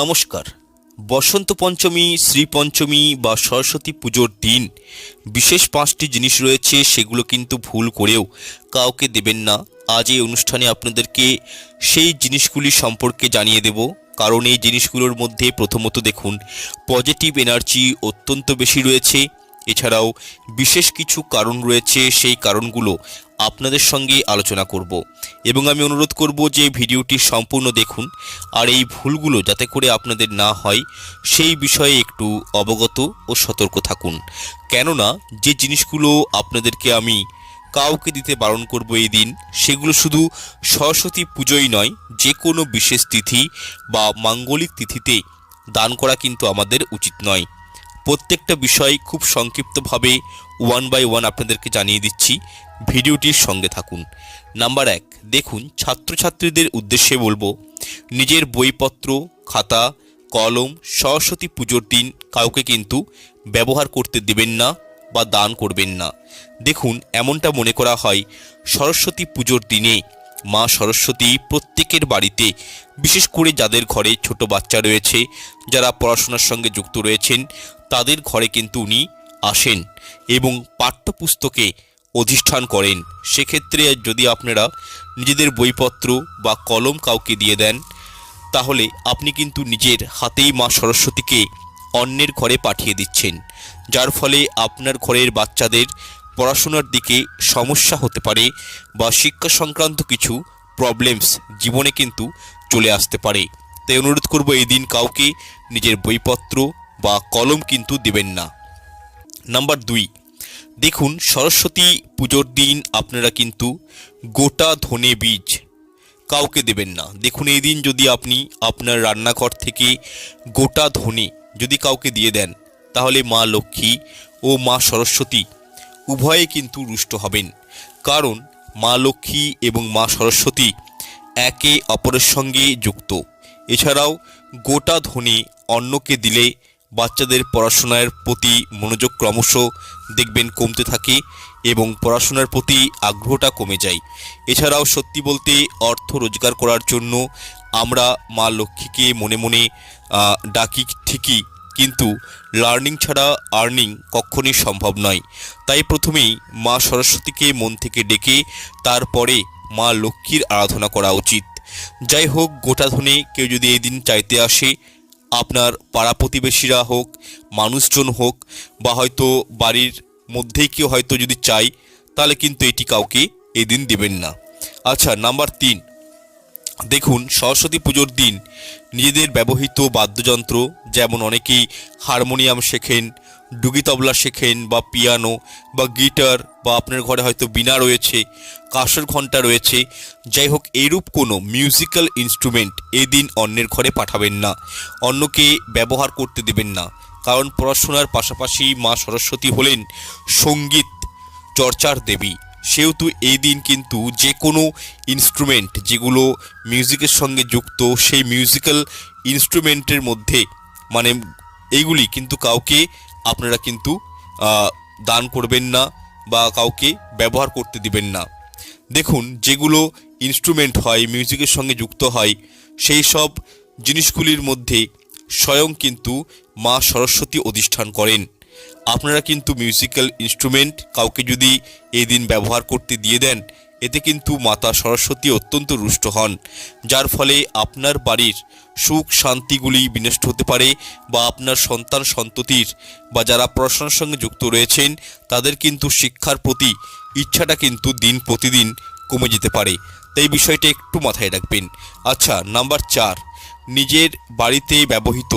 নমস্কার। বসন্ত পঞ্চমী, শ্রী পঞ্চমী বা সরস্বতী পুজোর দিন বিশেষ পাঁচটি জিনিস রয়েছে, সেগুলো কিন্তু ভুল করেও কাউকে দেবেন না। আজ এই অনুষ্ঠানে আপনাদেরকে সেই জিনিসগুলি সম্পর্কে জানিয়ে দেব। কারণ এই জিনিসগুলোর মধ্যে প্রথমত দেখুন পজিটিভ এনার্জি অত্যন্ত বেশি রয়েছে। এছাড়াও বিশেষ কিছু কারণ রয়েছে, সেই কারণগুলো আপনাদের সঙ্গে আলোচনা করব এবং আমি অনুরোধ করব যে ভিডিওটি সম্পূর্ণ দেখুন আর এই ভুলগুলো যাতে করে আপনাদের না হয়, সেই বিষয়ে একটু অবগত ও সতর্ক থাকুন। কেননা, যে জিনিসগুলো আপনাদেরকে আমি কাউকে দিতে বারণ করব এই দিন, সেগুলো শুধু সরস্বতী পুজোই নয়, যে কোনো বিশেষ তিথি বা মাঙ্গলিক তিথিতে দান করা কিন্তু আমাদের উচিত নয়। প্রত্যেকটা বিষয় খুব সংক্ষিপ্তভাবে ওয়ান বাই ওয়ান আপনাদেরকে জানিয়ে দিচ্ছি। ভিডিওটির সঙ্গে থাকুন। নাম্বার এক, দেখুন ছাত্রছাত্রীদের উদ্দেশ্যে বলব, নিজের বইপত্র, খাতা, কলম, সরস্বতী পুজোর দিন কাউকে কিন্তু ব্যবহার করতে দেবেন না বা দান করবেন না। দেখুন, এমনটা মনে করা হয় সরস্বতী পুজোর দিনে মা সরস্বতী প্রত্যেকের বাড়িতে, বিশেষ করে যাদের ঘরে ছোট বাচ্চা রয়েছে, যারা পড়াশোনার সঙ্গে যুক্ত রয়েছেন, তাদের ঘরে কিন্তু উনি আসেন এবং পাঠ্যপুস্তকে অধিষ্ঠান করেন। সেক্ষেত্রে যদি আপনারা নিজেদের বইপত্র বা কলম কাউকে দিয়ে দেন, তাহলে আপনি কিন্তু নিজের হাতেই মা সরস্বতীকে অন্যের ঘরে পাঠিয়ে দিচ্ছেন, যার ফলে আপনার ঘরের বাচ্চাদের পড়াশোনার দিকে সমস্যা হতে পারে বা শিক্ষা সংক্রান্ত কিছু প্রবলেমস জীবনে কিন্তু চলে আসতে পারে। তাই অনুরোধ করব এই দিন কাউকে নিজের বইপত্র বা কলম কিন্তু দেবেন না। নাম্বার দুই দেখুন, সরস্বতী পুজোর দিন আপনারা কিন্তু গোটা ধনে বীজ কাউকে দেবেন না। দেখুন, এই দিন যদি আপনি আপনার রান্নাঘর থেকে গোটা ধনে যদি কাউকে দিয়ে দেন, তাহলে মা লক্ষ্মী ও মা সরস্বতী উভয়ে কিন্তু রুষ্ট হবেন। কারণ মা লক্ষ্মী এবং মা সরস্বতী একে অপরের সঙ্গে যুক্ত। এছাড়াও গোটা ধনে অন্যকে দিলে বাচ্চাদের পড়াশোনার প্রতি মনোযোগ ক্রমশ দেখবেন কমতে থাকে এবং পড়াশোনার প্রতি আগ্রহটা কমে যায়। এছাড়াও সত্যি বলতে অর্থ রোজগার করার জন্য আমরা মা লক্ষ্মীকে মনে মনে ডাকি ঠিকই, কিন্তু লার্নিং ছাড়া আর্নিং কখনই সম্ভব নয়। তাই প্রথমেই মা সরস্বতীকে মন থেকে ডেকে তারপরে মা লক্ষ্মীর আরাধনা করা উচিত। যাই হোক, গোটা ধনে কেউ যদি এই দিন চাইতে আসে আপনার পাড়া প্রতিবেশীরা হোক, মানুষজন হোক, বা হয়তো বাড়ির মধ্যেই কেউ হয়তো যদি চাই তাহলে কিন্তু এটি কাউকে এদিন দেবেন না। আচ্ছা নাম্বার তিন। দেখুন, সরস্বতী পুজোর দিন নিজেদের ব্যবহৃত বাদ্যযন্ত্র, যেমন অনেকেই হারমোনিয়াম শেখেন ডুগি তবলা শেখেন বা পিয়ানো বা গিটার বা আপনার ঘরে হয়তো বীণা রয়েছে, কাঁসর ঘণ্টা রয়েছে, যাই হোক এইরূপ কোনো মিউজিক্যাল ইনস্ট্রুমেন্ট এই দিন অন্যের ঘরে পাঠাবেন না, অন্যকে ব্যবহার করতে দেবেন না। কারণ পড়াশোনার পাশাপাশি মা সরস্বতী হলেন সংগীত চর্চার দেবী। সেহেতু এই দিন কিন্তু যে কোনো ইনস্ট্রুমেন্ট যেগুলো মিউজিকের সঙ্গে যুক্ত, সেই মিউজিক্যাল ইনস্ট্রুমেন্টের মধ্যে মানে এইগুলি কিন্তু কাউকে আপনারা কিন্তু দান করবেন না বা কাউকে ব্যবহার করতে দিবেন না। দেখুন, যেগুলো ইনস্ট্রুমেন্ট হয় মিউজিকের সঙ্গে যুক্ত হয়, সেই সব জিনিসগুলির মধ্যে স্বয়ং কিন্তু মা সরস্বতী অধিষ্ঠান করেন। আপনারা কিন্তু মিউজিক্যাল ইনস্ট্রুমেন্ট কাউকে যদি এই দিন ব্যবহার করতে দিয়ে দেন এতে কিন্তু মাতা সরস্বতী অত্যন্ত রুষ্ট হন, যার ফলে আপনার বাড়ির সুখ শান্তিগুলি বিনষ্ট হতে পারে বা আপনার সন্তান সন্ততির বা যারা পড়াশোনার সঙ্গে যুক্ত রয়েছেন, তাদের কিন্তু শিক্ষার প্রতি ইচ্ছাটা কিন্তু দিন প্রতিদিন কমে যেতে পারে। তাই বিষয়টা একটু মাথায় রাখবেন। আচ্ছা নাম্বার চার, নিজের বাড়িতে ব্যবহৃত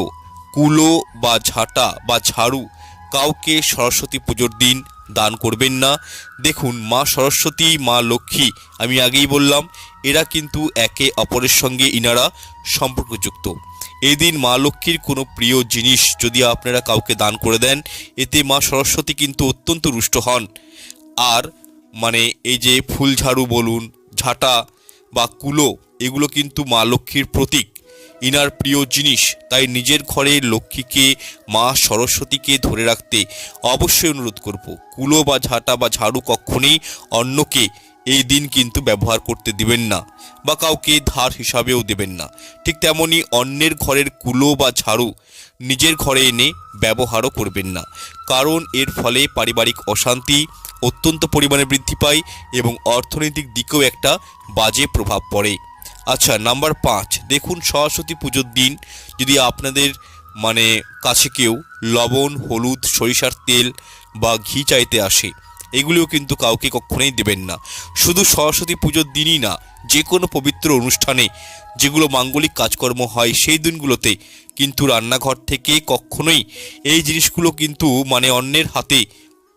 কুলো বা ঝাঁটা বা ঝাড়ু কাউকে সরস্বতী পুজোর দিন দান করবেন না। দেখুন, মা সরস্বতী, মা লক্ষ্মী, আমি আগেই বললাম, এরা কিন্তু একে অপরের সঙ্গে ইনারা সম্পর্কযুক্ত। এই দিন মা লক্ষ্মীর কোনো প্রিয় জিনিস যদি আপনারা কাউকে দান করে দেন, এতে মা সরস্বতী কিন্তু অত্যন্ত রুষ্ট হন। আর মানে এই যে ফুল ঝাড়ু বলুন, ঝাঁটা বা কুলো, এগুলো কিন্তু মা লক্ষ্মীর প্রতীক। ইনার প্রিয় জিনিস, তাই নিজের ঘরে লক্ষ্মীকে, মা সরস্বতীকে ধরে রাখতে অবশ্যই অনুরোধ করব। কুলো বা ঝাঁটা বা ঝাড়ু কখনই অন্যকে এই দিন কিন্তু ব্যবহার করতে দিবেন না বা কাউকে ধার হিসাবেও দেবেন না। ঠিক তেমনি অন্যের ঘরের কুলো বা ঝাড়ু নিজের ঘরে এনে ব্যবহারও করবেন না। কারণ এর ফলে পারিবারিক অশান্তি অত্যন্ত পরিমাণে বৃদ্ধি পায় এবং অর্থনৈতিক দিকেও একটা বাজে প্রভাব পড়ে। আচ্ছা নাম্বার পাঁচ। দেখুন, সরস্বতী পুজোর দিন যদি আপনাদের মানে কাছে কেউ লবণ, হলুদ, সরিষার তেল বা ঘি চাইতে আসে, এগুলিও কিন্তু কাউকে কখনোই দেবেন না। শুধু সরস্বতী পুজোর দিনই না যে কোনো পবিত্র অনুষ্ঠানে যেগুলো মাঙ্গলিক কাজকর্ম হয়, সেই দিনগুলোতে কিন্তু রান্নাঘর থেকে কখনোই এই জিনিসগুলো কিন্তু মানে অন্যের হাতে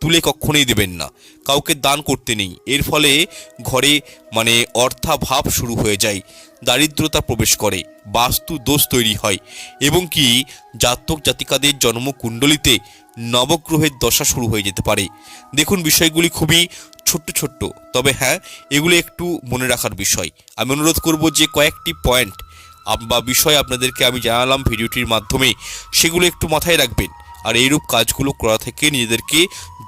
তুলে কখনোই দেবেন না। কাউকে দান করতে নেই। এর ফলে ঘরে মানে অর্থাভাব শুরু হয়ে যায়। দারিদ্রতা প্রবেশ করে। বাস্তু দোষ তৈরি হয়। এবং কি, জাতক জাতিকাদের জন্মকুণ্ডলিতে নবগ্রহের দশা শুরু হয়ে যেতে পারে। দেখুন, বিষয়গুলি খুবই ছোট্ট ছোট্ট। তবে হ্যাঁ এগুলো একটু মনে রাখার বিষয়। আমি অনুরোধ করব যে কয়েকটি পয়েন্ট বা বিষয় আপনাদেরকে আমি জানালাম ভিডিওটির মাধ্যমে। সেগুলো একটু মাথায় রাখবেন। আর এইরূপ কাজগুলো করা থেকে নিজেদেরকে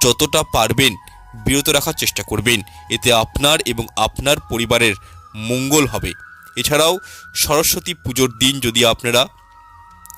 যতটা পারবেন বিরত রাখার চেষ্টা করবেন। এতে আপনার এবং আপনার পরিবারের মঙ্গল হবে। এছাড়াও সরস্বতী পুজোর দিন যদি আপনারা,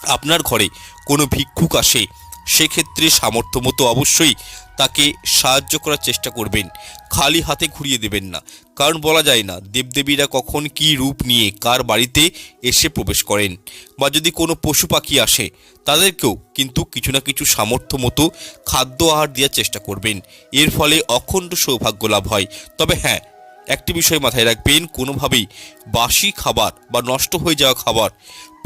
আপনার ঘরে কোনো ভিক্ষুক আসে সেক্ষেত্রে সামর্থ্য মতো অবশ্যই তাকে সাহায্য করার চেষ্টা করবেন। খালি হাতে ঘুরিয়ে দেবেন না। কারণ বলা যায় না, দেবদেবীরা কখন কি রূপ নিয়ে কার বাড়িতে এসে প্রবেশ করেন বা যদি কোনো পশু পাখি আসে, তাদেরকেও কিন্তু কিছু না কিছু সামর্থ্য মতো খাদ্য আহার দেওয়ার চেষ্টা করবেন। এর ফলে অখণ্ড সৌভাগ্য লাভ হয়। তবে হ্যাঁ একটি বিষয় মাথায় রাখবেন, কোনোভাবেই বাসি খাবার বা নষ্ট হয়ে যাওয়া খাবার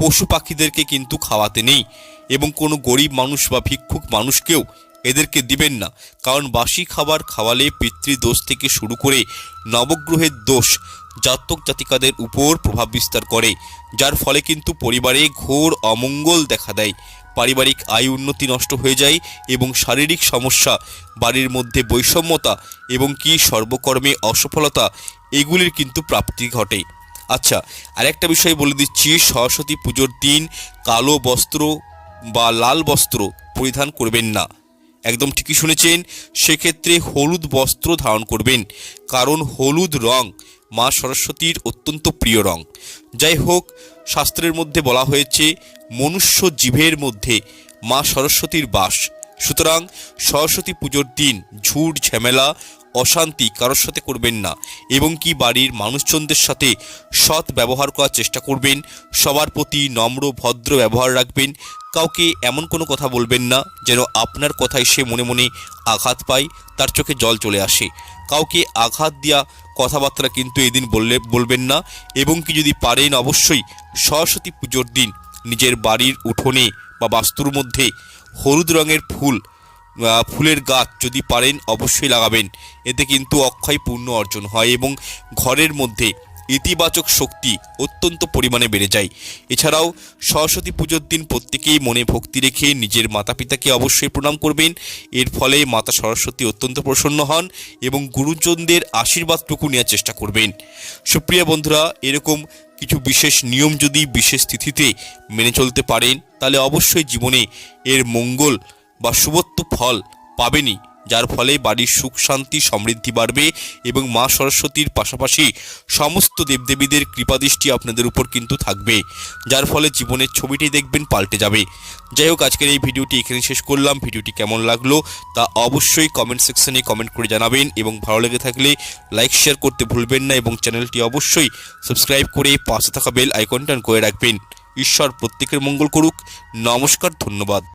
পশু পাখিদেরকে কিন্তু খাওয়াতে নেই। এবং কোনো গরিব মানুষ বা ভিক্ষুক মানুষকেও এদেরকে দিবেন না। কারণ বাসি খাবার খাওয়ালে পিতৃদোষ থেকে শুরু করে নবগ্রহের দোষ জাতক জাতিকাদের উপর প্রভাব বিস্তার করে, যার ফলে কিন্তু পরিবারে ঘোর অমঙ্গল দেখা দেয়। পারিবারিক আয় উন্নতি নষ্ট হয়ে যায় এবং শারীরিক সমস্যা, বাড়ির মধ্যে বৈষম্যতা এবং কি সর্বকর্মে অসফলতা, এগুলির কিন্তু প্রাপ্তি ঘটে। আচ্ছা আরেকটা বিষয় বলে দিচ্ছি, সরস্বতী পুজোর দিন কালো বস্ত্র বা লাল বস্ত্র পরিধান করবেন না। একদম ঠিকই শুনেছেন, সেক্ষেত্রে হলুদ বস্ত্র ধারণ করবেন, কারণ হলুদ রং মা সরস্বতীর অত্যন্ত প্রিয় রং। যাই হোক, শাস্ত্রের মধ্যে বলা হয়েছে, মনুষ্য জীবের মধ্যে মা সরস্বতীর বাস। সুতরাং সরস্বতী পুজোর দিন ঝুট ঝামেলা অশান্তি কারোর সাথে করবেন না এবং কি বাড়ির মানুষজনদের সাথে সৎ ব্যবহার করার চেষ্টা করবেন, সবার প্রতি নম্র, ভদ্র ব্যবহার রাখবেন, কাউকে এমন কোনো কথা বলবেন না যেন আপনার কথায় সে মনে মনে আঘাত পায়, তার চোখে জল চলে আসে। কাউকে আঘাত দেওয়া কথাবার্তা কিন্তু এদিন বললে, বলবেন না এবং কি যদি পারেন অবশ্যই সরস্বতী পুজোর দিন নিজের বাড়ির উঠোনে বা বাস্তুর মধ্যে হলুদ রঙের ফুল ফুলের গাছ যদি পারেন অবশ্যই লাগাবেন। এতে কিন্তু অক্ষয় পূর্ণ অর্জন হয় এবং ঘরের মধ্যে ইতিবাচক শক্তি অত্যন্ত পরিমাণে বেড়ে যায়। এছাড়াও সরস্বতী পুজোর দিন প্রত্যেকেই মনে ভক্তি রেখে নিজের মাতা পিতাকে অবশ্যই প্রণাম করবেন। এর ফলে মাতা সরস্বতী অত্যন্ত প্রসন্ন হন এবং গুরুজনদের আশীর্বাদটুকু নেওয়ার চেষ্টা করবেন। সুপ্রিয় বন্ধুরা, এরকম কিছু বিশেষ নিয়ম যদি বিশেষ তিথিতে মেনে চলতে পারেন, তাহলে অবশ্যই জীবনে এর মঙ্গল বা শুভত্ব ফল পাবেনই যার ফলে বাড়ির সুখ, শান্তি, সমৃদ্ধি বাড়বে এবং মা সরস্বতীর পাশাপাশি সমস্ত দেবদেবীদের কৃপাদৃষ্টি আপনাদের উপর কিন্তু থাকবে, যার ফলে জীবনের ছবিটি দেখবেন পাল্টে যাবে। যাই হোক, আজকের এই ভিডিওটি এখানে শেষ করলাম। ভিডিওটি কেমন লাগল তা অবশ্যই কমেন্ট সেকশনে কমেন্ট করে জানাবেন এবং ভালো লেগে থাকলে লাইক শেয়ার করতে ভুলবেন না এবং চ্যানেলটি অবশ্যই সাবস্ক্রাইব করে পাশে থাকা বেল আইকনটা করে রাখবেন। ঈশ্বর প্রত্যেকের মঙ্গল করুক। নমস্কার, ধন্যবাদ।